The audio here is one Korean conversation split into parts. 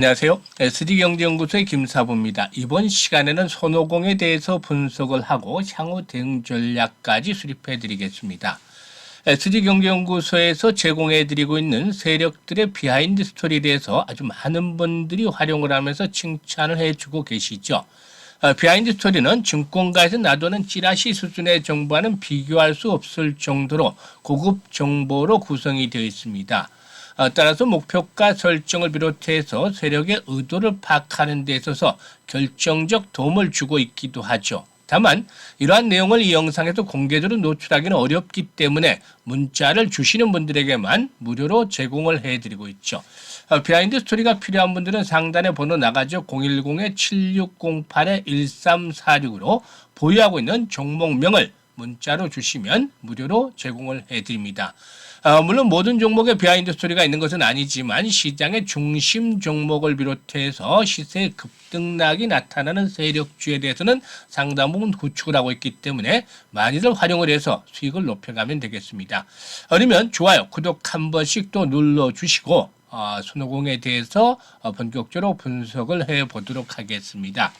안녕하세요. SD경제연구소의 김사부입니다. 이번 시간에는 손오공에 대해서 분석을 하고 향후 대응 전략까지 수립해 드리겠습니다. SD경제연구소에서 제공해 드리고 있는 세력들의 비하인드 스토리에 대해서 아주 많은 분들이 활용을 하면서 칭찬을 해 주고 계시죠. 어, 비하인드 스토리는 증권가에서 놔두는 찌라시 수준의 정보와는 비교할 수 없을 정도로 고급 정보로 구성이 되어 있습니다. 어, 따라서 목표가 설정을 비롯해서 세력의 의도를 파악하는 데 있어서 결정적 도움을 주고 있기도 하죠. 다만 이러한 내용을 이 영상에서 공개적으로 노출하기는 어렵기 때문에 문자를 주시는 분들에게만 무료로 제공을 해드리고 있죠. 어, 비하인드 스토리가 필요한 분들은 상단에 번호 나가죠. 010-7608-1346으로 보유하고 있는 종목명을 문자로 주시면 무료로 제공을 해드립니다. 어, 물론 모든 종목에 비하인드 스토리가 있는 것은 아니지만 시장의 중심 종목을 비롯해서 시세 급등락이 나타나는 세력주에 대해서는 상당 부분 구축을 하고 있기 때문에 많이들 활용을 해서 수익을 높여가면 되겠습니다. 아니면 좋아요, 구독 한 번씩 또 눌러주시고 어, 손오공에 대해서 어, 본격적으로 분석을 해보도록 하겠습니다.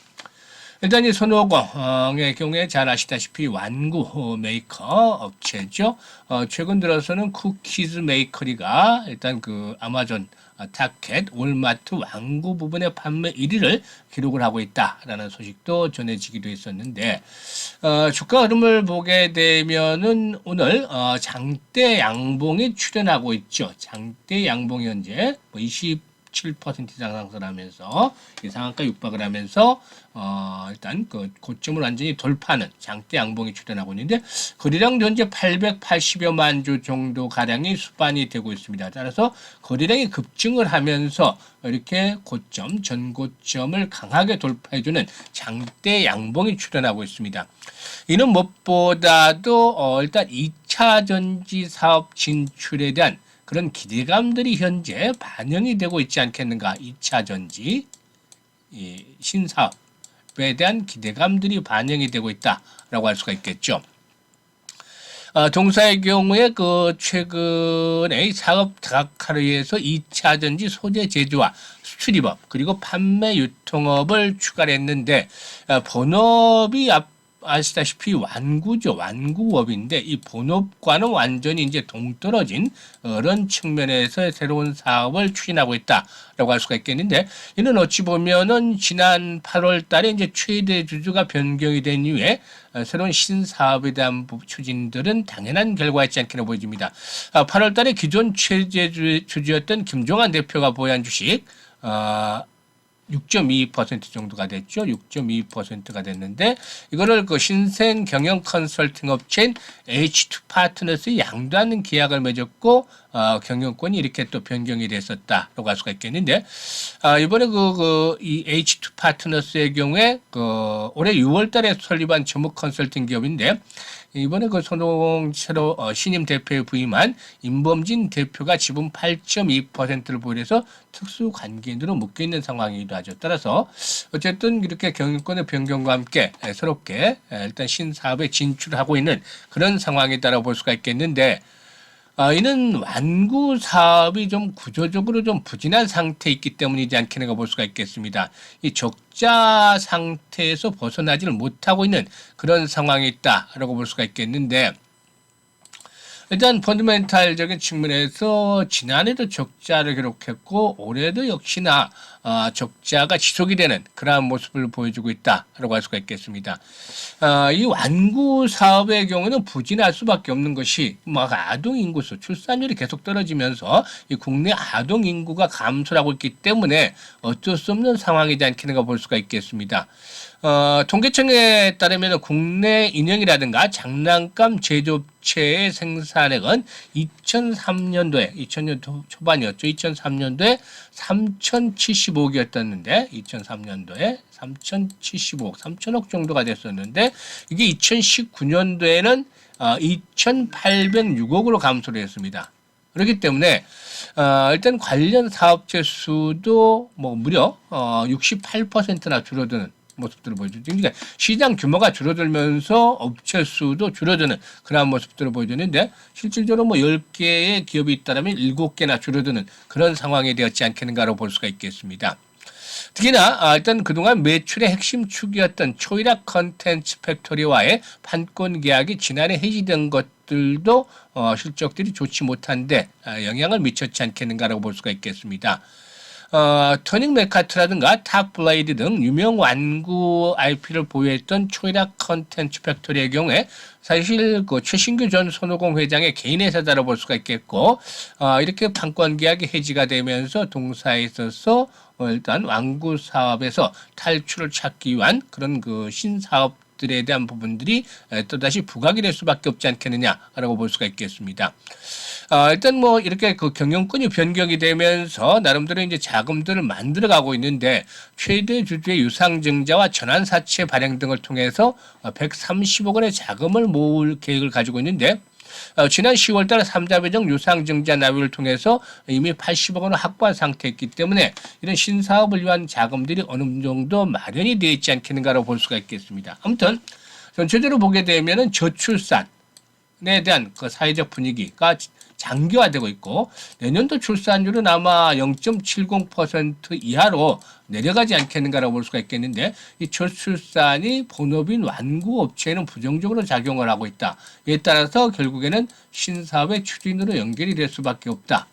일단 이 손오공의 경우에 잘 아시다시피 완구 메이커 업체죠. 어, 최근 들어서는 쿠키즈 메이커리가 일단 그 아마존 어, 타켓, 올마트 완구 부분의 판매 1위를 기록을 하고 있다라는 소식도 전해지기도 했었는데 어, 주가 흐름을 보게 되면은 오늘 어, 장대 양봉이 출현하고 있죠. 장대 양봉이 현재 뭐 20. 7% 이상 상승하면서 이 상한가 육박을 하면서 어 일단 그 고점을 완전히 돌파하는 장대 양봉이 출현하고 있는데 거래량 현재 880여만 주 정도 가량이 수반이 되고 있습니다. 따라서 거래량이 급증을 하면서 이렇게 고점 전고점을 강하게 돌파해주는 장대 양봉이 출현하고 있습니다. 이는 무엇보다도 어 일단 2차 전지 사업 진출에 대한 그런 기대감들이 현재 반영이 되고 있지 않겠는가. 2차 전지 이 신사업에 대한 기대감들이 반영이 되고 있다라고 할 수가 있겠죠. 어, 동사의 경우에 그 최근에 사업 다각화를 위해서 2차 전지 소재 제조와 수출입업 그리고 판매 유통업을 추가를 했는데 어, 본업이 앞 아시다시피 완구죠. 완구업인데 이 본업과는 완전히 이제 동떨어진 그런 측면에서 새로운 사업을 추진하고 있다라고 할 수가 있겠는데 이는 어찌 보면은 지난 8월 달에 이제 최대 주주가 변경이 된 이후에 어, 새로운 신사업에 대한 추진들은 당연한 결과였지 않겠나 보여집니다. 8월 달에 기존 최대 주주였던 김종환 대표가 보유한 주식 어, 6.22% 정도가 됐죠. 6.22%가 됐는데 이거를 그 신생 경영 컨설팅 업체인 H2 파트너스에 양도하는 계약을 맺었고 어, 경영권이 이렇게 또 변경이 됐었다라고 할 수가 있겠는데 아, 이번에 그, 그, 이 H2 파트너스의 경우에 그 올해 6월달에 설립한 전목 컨설팅 기업인데 이번에 그 손홍 새로 어, 신임 대표에 부임한 임범진 대표가 지분 8.2%를 보유해서 특수 관계인으로 묶여 있는 상황이기도 하죠. 따라서 어쨌든 이렇게 경영권의 변경과 함께 새롭게 일단 신사업에 진출하고 있는 그런 상황이다라고 볼 수가 있겠는데 어, 이는 완구 사업이 좀 구조적으로 좀 부진한 상태에 있기 때문이지 않겠는가 볼 수가 있겠습니다. 이 적자 상태에서 벗어나지를 못하고 있는 그런 상황이 있다라고 볼 수가 있겠는데 일단 펀드멘탈적인 측면에서 지난해도 적자를 기록했고 올해도 역시나 어, 적자가 지속이 되는 그러한 모습을 보여주고 있다라고 할 수가 있겠습니다. 어, 이 완구 사업의 경우는 부진할 수밖에 없는 것이 뭐 아동 인구수 출산율이 계속 떨어지면서 이 국내 아동 인구가 감소하고 있기 때문에 어쩔 수 없는 상황이지 않겠는가 볼 수가 있겠습니다. 어, 통계청에 따르면 국내 인형이라든가 장난감 제조업체의 생산액은 2003년도에 2000년 초반이었죠. 2003년도에 3,075억이었었는데 2003년도에 3,075억, 3,000억 정도가 됐었는데 이게 2019년도에는 어, 2,806억으로 감소를 했습니다. 그렇기 때문에 어, 일단 관련 사업체 수도 뭐 무려 어, 68%나 줄어드는 모습들을 보여주죠. 그러니까 시장 규모가 줄어들면서 업체 수도 줄어드는 그러한 모습들을 보여주는데 실질적으로 뭐 10개의 기업이 있다면 7개나 줄어드는 그런 상황이 되었지 않겠는가로 볼 수가 있겠습니다. 특히나 아, 일단 그동안 매출의 핵심 축이었던 초이락 컨텐츠 팩토리와의 판권 계약이 지난해 해지된 것들도 어, 실적들이 좋지 못한데 아, 영향을 미쳤지 않겠는가라고 볼 수가 있겠습니다. 어, 터닝 메카트라든가 탑블레이드 등 유명 완구 IP를 보유했던 초이락 컨텐츠 팩토리의 경우에 사실 그 최신규 전 손오공 회장의 개인 회사다라고 볼 수가 있겠고 어, 이렇게 판권 계약이 해지가 되면서 동사에 있어서 어, 일단 완구 사업에서 탈출을 찾기 위한 그런 그 신사업 들에 대한 부분들이 에, 또다시 부각이 될 수밖에 없지 않겠느냐라고 볼 수가 있겠습니다. 아, 일단 뭐 이렇게 그 경영권이 변경이 되면서 나름대로 이제 자금들을 만들어 가고 있는데 최대 주주의 유상증자와 전환사채 발행 등을 통해서 130억 원의 자금을 모을 계획을 가지고 있는데 어, 지난 10월달 3자 배정 유상증자 나위를 통해서 이미 80억 원을 확보한 상태였기 때문에 이런 신사업을 위한 자금들이 어느 정도 마련이 되어 있지 않겠는가라고 볼 수가 있겠습니다. 아무튼 전체적으로 보게 되면은 저출산 에 대한 그 사회적 분위기가 장기화되고 있고 내년도 출산율은 아마 0.70% 이하로 내려가지 않겠는가라고 볼 수가 있겠는데 이 저출산이 본업인 완구 업체에는 부정적으로 작용을 하고 있다. 이에 따라서 결국에는 신사업의 추진으로 연결이 될 수밖에 없다.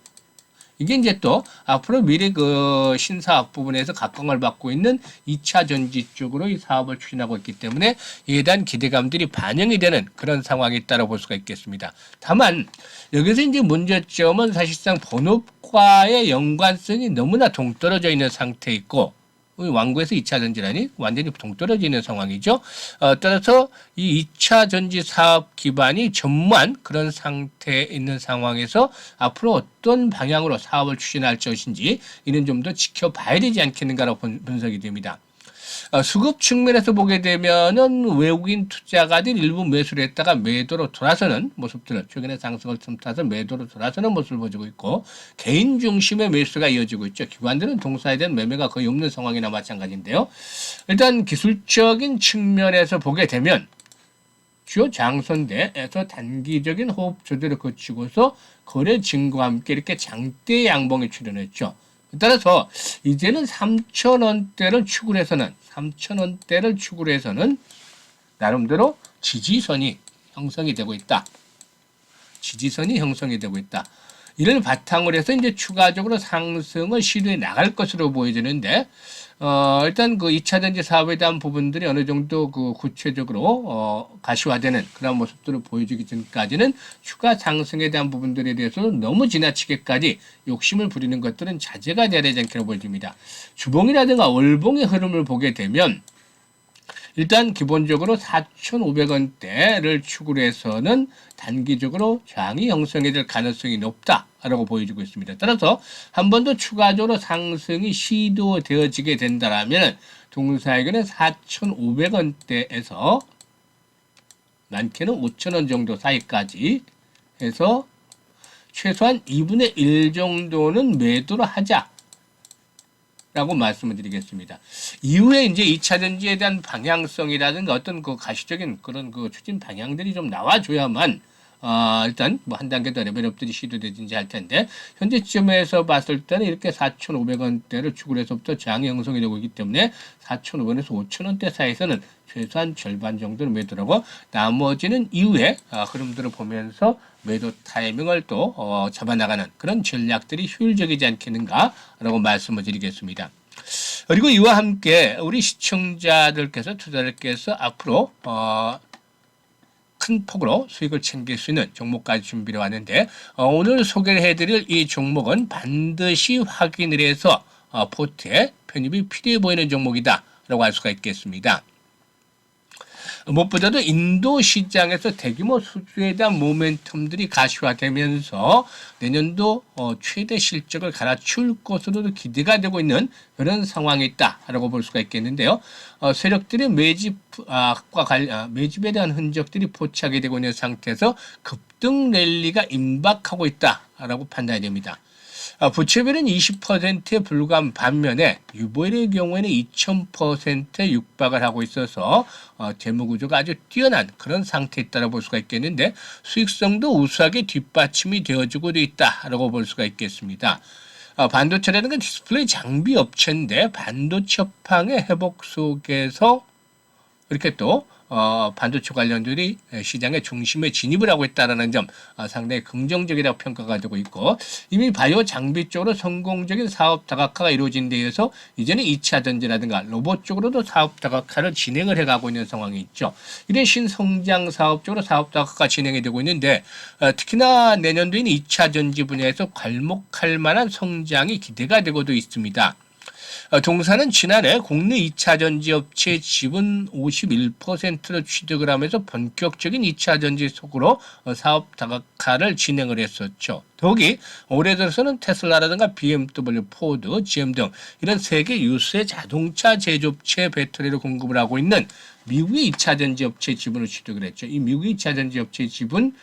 이게 이제 또 앞으로 미래 그 신사업 부분에서 각광을 받고 있는 2차 전지 쪽으로 이 사업을 추진하고 있기 때문에 이에 대한 기대감들이 반영이 되는 그런 상황이 있다고 볼 수가 있겠습니다. 다만 여기서 이제 문제점은 사실상 본업과의 연관성이 너무나 동떨어져 있는 상태에 있고 왕구에서 2차 전지라니 완전히 동떨어져 있는 상황이죠. 어, 따라서 이 2차 전지 사업 기반이 전무한 그런 상태에 있는 상황에서 앞으로 어떤 방향으로 사업을 추진할 것인지 이는 좀 더 지켜봐야 되지 않겠는가라고 분- 분석이 됩니다. 어, 수급 측면에서 보게 되면은 외국인 투자가들 일부 매수를 했다가 매도로 돌아서는 모습들을 최근에 상승을 틈타서 매도로 돌아서는 모습을 보여주고 있고 개인 중심의 매수가 이어지고 있죠. 기관들은 동사에 대한 매매가 거의 없는 상황이나 마찬가지인데요. 일단 기술적인 측면에서 보게 되면 주요 장선대에서 단기적인 호흡 조절을 거치고서 거래 증거와 함께 이렇게 장대 양봉에 출현했죠. 따라서 이제는 3천원대를 추구를 해서는 3천원대를 추구를 해서는 나름대로 지지선이 형성이 되고 있다. 지지선이 형성이 되고 있다. 이를 바탕으로 해서 이제 추가적으로 상승을 시도해 나갈 것으로 보여지는데, 어, 일단 그 2차 전지 사업에 대한 부분들이 어느 정도 그 구체적으로, 어, 가시화되는 그런 모습들을 보여주기 전까지는 추가 상승에 대한 부분들에 대해서는 너무 지나치게까지 욕심을 부리는 것들은 자제가 돼야 되지 않기로 보여집니다. 주봉이라든가 월봉의 흐름을 보게 되면, 일단 기본적으로 4,500원대를 추구로 해서는 단기적으로 장이 형성이 될 가능성이 높다라고 보여지고 있습니다. 따라서 한 번 더 추가적으로 상승이 시도되어지게 된다라면 동사에게는 4,500원대에서 많게는 5,000원 정도 사이까지 해서 최소한 2분의 1 정도는 매도를 하자. 라고 말씀을 드리겠습니다. 이후에 이제 2차 전지에 대한 방향성이라든가 어떤 그 가시적인 그런 그 추진 방향들이 좀 나와줘야만 어, 일단 뭐 한 단계 더 레벨업들이 시도되든지 할 텐데 현재 시점에서 봤을 때는 이렇게 4,500원대를 추구를 해서부터 장이 형성이 되고 있기 때문에 4,500원에서 5,000원대 사이에서는 최소한 절반 정도는 매도라고 나머지는 이후에 어, 흐름들을 보면서 매도 타이밍을 또 어, 잡아나가는 그런 전략들이 효율적이지 않겠는가라고 말씀을 드리겠습니다. 그리고 이와 함께 우리 시청자들께서 투자자들께서 앞으로 어, 큰 폭으로 수익을 챙길 수 있는 종목까지 준비해 왔는데 어, 오늘 소개를 해드릴 이 종목은 반드시 확인을 해서 어, 포트에 편입이 필요해 보이는 종목이다 라고 할 수가 있겠습니다. 무엇보다도 인도 시장에서 대규모 수주에 대한 모멘텀들이 가시화되면서 내년도 어, 최대 실적을 갈아치울 것으로도 기대가 되고 있는 그런 상황이 있다라고 볼 수가 있겠는데요. 어, 세력들의 매집과 관, 아, 매집에 대한 흔적들이 포착이 되고 있는 상태에서 급등 랠리가 임박하고 있다라고 판단이 됩니다. 아, 부채비는 20%에 불과한 반면에 유보일의 경우에는 2000%에 육박을 하고 있어서 어, 재무 구조가 아주 뛰어난 그런 상태에 있다고 볼 수가 있겠는데 수익성도 우수하게 뒷받침이 되어주고 있다라고 볼 수가 있겠습니다. 어, 반도체라는 건 디스플레이 장비 업체인데 반도체 업황의 회복 속에서 이렇게 또 어, 반도체 관련들이 시장의 중심에 진입을 하고 있다는 점 어, 상당히 긍정적이라고 평가가 되고 있고 이미 바이오 장비 쪽으로 성공적인 사업 다각화가 이루어진 데에서 이제는 2차 전지라든가 로봇 쪽으로도 사업 다각화를 진행을 해가고 있는 상황이 있죠. 이런 신성장 사업 쪽으로 사업 다각화가 진행이 되고 있는데 어, 특히나 내년도인 2차 전지 분야에서 괄목할 만한 성장이 기대가 되고도 있습니다. 어, 동사는 지난해 국내 2차 전지 업체 지분 51%를 취득을 하면서 본격적인 2차 전지 속으로 어, 사업 다각화를 진행을 했었죠. 더욱이 올해 들어서는 테슬라라든가 BMW, 포드, GM 등 이런 세계 유수의 자동차 제조업체 배터리를 공급을 하고 있는 미국의 2차 전지 업체 지분을 취득을 했죠. 이 미국의 2차 전지 업체 지분을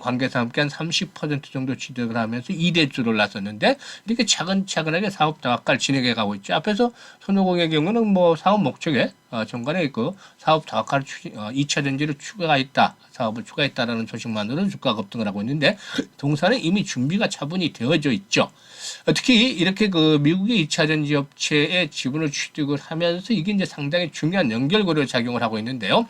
관계사 함께 한 30% 정도 취득을 하면서 2대주를 나섰는데 이렇게 차근차근하게 사업 다각화를 진행해 가고 있죠. 앞에서 손오공의 경우는 뭐 사업 목적에 어, 정관에 그 사업 다각화를 추, 어, 2차 전지를 추가했다. 사업을 추가했다라는 소식만으로는 주가 급등을 하고 있는데 동사는 이미 준비가 차분히 되어져 있죠. 어, 특히 이렇게 그 미국의 2차 전지 업체의 지분을 취득을 하면서 이게 이제 상당히 중요한 연결고리 로 작용을 하고 있는데요.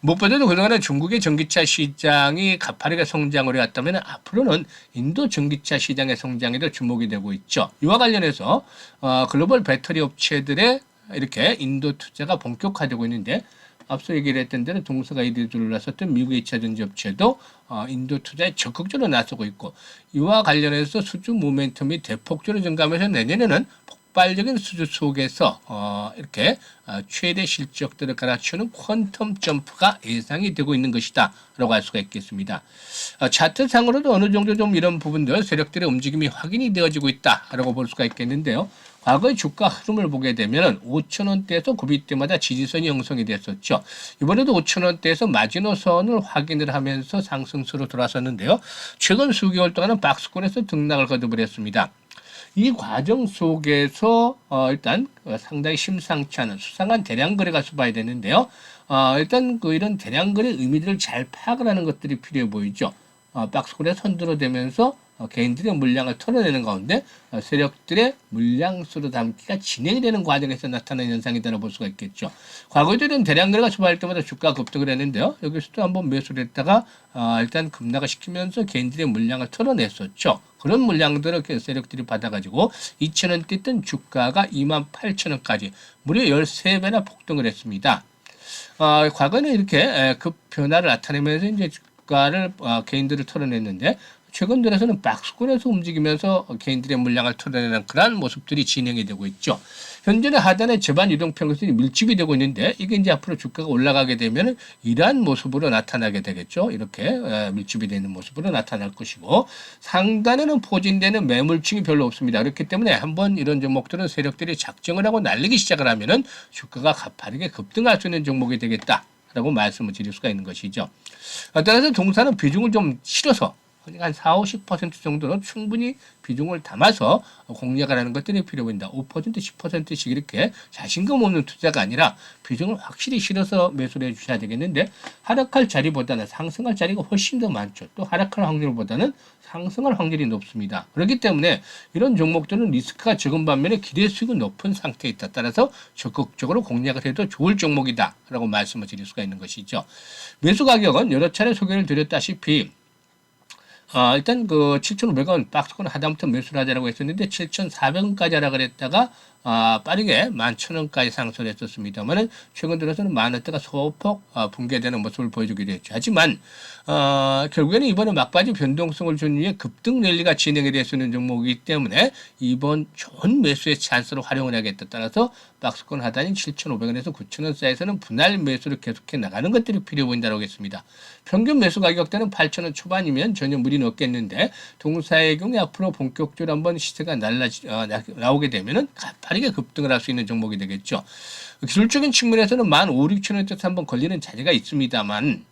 무엇보다도 그동안에 중국의 전기차 시장이 가파르게 성장을 해왔다면 앞으로는 인도 전기차 시장의 성장에도 주목이 되고 있죠. 이와 관련해서 어, 글로벌 배터리 업체들의 이렇게 인도 투자가 본격화되고 있는데 앞서 얘기를 했던 대로 동서가 이들을 나섰던 미국의 2차 전지 업체도 어, 인도 투자에 적극적으로 나서고 있고 이와 관련해서 수주 모멘텀이 대폭적으로 증가하면서 내년에는 폭발적인 수주 속에서 어, 이렇게 어, 최대 실적들을 갈아치우는 퀀텀 점프가 예상이 되고 있는 것이다 라고 할 수가 있겠습니다. 어, 차트상으로도 어느 정도 좀 이런 부분들 세력들의 움직임이 확인이 되어지고 있다 라고 볼 수가 있겠는데요. 과거의 주가 흐름을 보게 되면 5천 원대에서 고비 때마다 지지선이 형성이 됐었죠. 이번에도 5천 원대에서 마지노선을 확인을 하면서 상승세로 돌아섰는데요. 최근 수개월 동안은 박스권에서 등락을 거듭을 했습니다. 이 과정 속에서 어, 일단 어, 상당히 심상치 않은 수상한 대량 거래가 수봐야 되는데요. 어, 일단 그 이런 대량 거래 의미들을 잘 파악을 하는 것들이 필요해 보이죠. 어, 박스권에 선들어 대면서 어, 개인들의 물량을 털어내는 가운데 어, 세력들의 물량수로 담기가 진행이 되는 과정에서 나타나는 현상이다라고 볼 수가 있겠죠. 과거에도 이런 대량 거래가 수반할 때마다 주가가 급등을 했는데요. 여기서도 한번 매수를 했다가 어, 일단 급락을 시키면서 개인들의 물량을 털어냈었죠. 그런 물량들을 그 세력들이 받아가지고 2천원 뛰던 주가가 2만 8천원까지 무려 13배나 폭등을 했습니다. 어, 과거에는 이렇게 에, 급 변화를 나타내면서 이제 주가를 어, 개인들을 털어냈는데 최근 들어서는 박스권에서 움직이면서 개인들의 물량을 털어내는 그러한 모습들이 진행이 되고 있죠. 현재는 하단에 제반 이동평균선이 밀집이 되고 있는데 이게 이제 앞으로 주가가 올라가게 되면 이러한 모습으로 나타나게 되겠죠. 이렇게 에, 밀집이 되는 모습으로 나타날 것이고 상단에는 포진되는 매물층이 별로 없습니다. 그렇기 때문에 한번 이런 종목들은 세력들이 작정을 하고 날리기 시작을 하면은 주가가 가파르게 급등할 수 있는 종목이 되겠다. 라고 말씀을 드릴 수가 있는 것이죠. 따라서 동사는 비중을 좀 실어서 한 4, 50% 정도는 충분히 비중을 담아서 공략을 하는 것들이 필요 보인다. 5%, 10%씩 이렇게 자신감 없는 투자가 아니라 비중을 확실히 실어서 매수를 해 주셔야 되겠는데 하락할 자리보다는 상승할 자리가 훨씬 더 많죠. 또 하락할 확률보다는 상승할 확률이 높습니다. 그렇기 때문에 이런 종목들은 리스크가 적은 반면에 기대 수익은 높은 상태에 있다. 따라서 적극적으로 공략을 해도 좋을 종목이다. 라고 말씀을 드릴 수가 있는 것이죠. 매수 가격은 여러 차례 소개를 드렸다시피 아, 일단 그 7,500원 박스권 하다못해 매수를 하자라고 했었는데 7,400원까지 하라 그랬다가 아, 빠르게 11,000원까지 상승을 했었습니다만은 최근 들어서는 만 원대가 소폭 아, 붕괴되는 모습을 보여주기도 했죠. 하지만 어, 결국에는 이번에 막바지 변동성을 준 위에 급등 랠리가 진행이 됐는 종목이기 때문에 이번 좋은 매수의 찬스로 활용을 하겠다 따라서 박스권 하단인 7,500원에서 9,000원 사이에서는 분할 매수를 계속해 나가는 것들이 필요 보인다고 하겠습니다. 평균 매수 가격대는 8,000원 초반이면 전혀 무리는 없겠는데 동사의 경우 앞으로 본격적으로 한번 시세가 날라지, 어, 나오게 되면은 가파 르게 급등을 할 수 있는 종목이 되겠죠. 기술적인 측면에서는 15,000, 6,000원대에서 한번 걸리는 자리가 있습니다만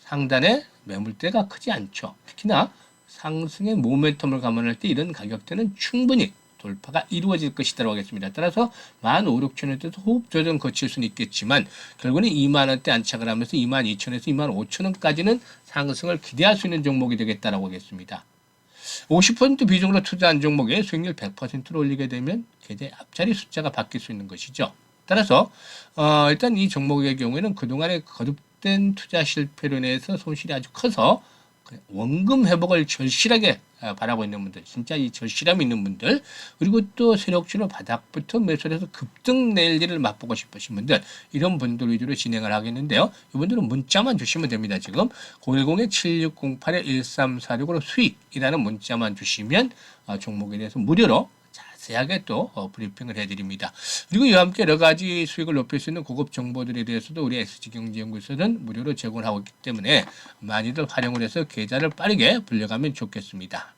상단에 매물대가 크지 않죠. 특히나 상승의 모멘텀을 감안할 때 이런 가격대는 충분히 돌파가 이루어질 것이라고 하겠습니다. 따라서 15,000, 6천원대에서 호흡 조정 거칠 수는 있겠지만 결국은 2만 원대 안착을 하면서 2만 2천원에서 2만 5천원까지는 상승을 기대할 수 있는 종목이 되겠다라고 하겠습니다. 50% 비중으로 투자한 종목에 수익률 100%로 올리게 되면 계좌의 앞자리 숫자가 바뀔 수 있는 것이죠. 따라서 어, 일단 이 종목의 경우에는 그동안의 거듭된 투자 실패로 인해서 손실이 아주 커서 그 원금 회복을 절실하게 아, 바라고 있는 분들, 진짜 이 절실함이 있는 분들, 그리고 또 세력주로 바닥부터 매수를 해서 급등 낼 일을 맛보고 싶으신 분들, 이런 분들 위주로 진행을 하겠는데요. 이분들은 문자만 주시면 됩니다. 지금 010-7608-1346으로 수익이라는 문자만 주시면 아, 종목에 대해서 무료로 자 세하게 또 어, 브리핑을 해드립니다. 그리고 이와 함께 여러 가지 수익을 높일 수 있는 고급 정보들에 대해서도 우리 SG경제연구소는 무료로 제공을 하고 있기 때문에 많이들 활용을 해서 계좌를 빠르게 불려가면 좋겠습니다.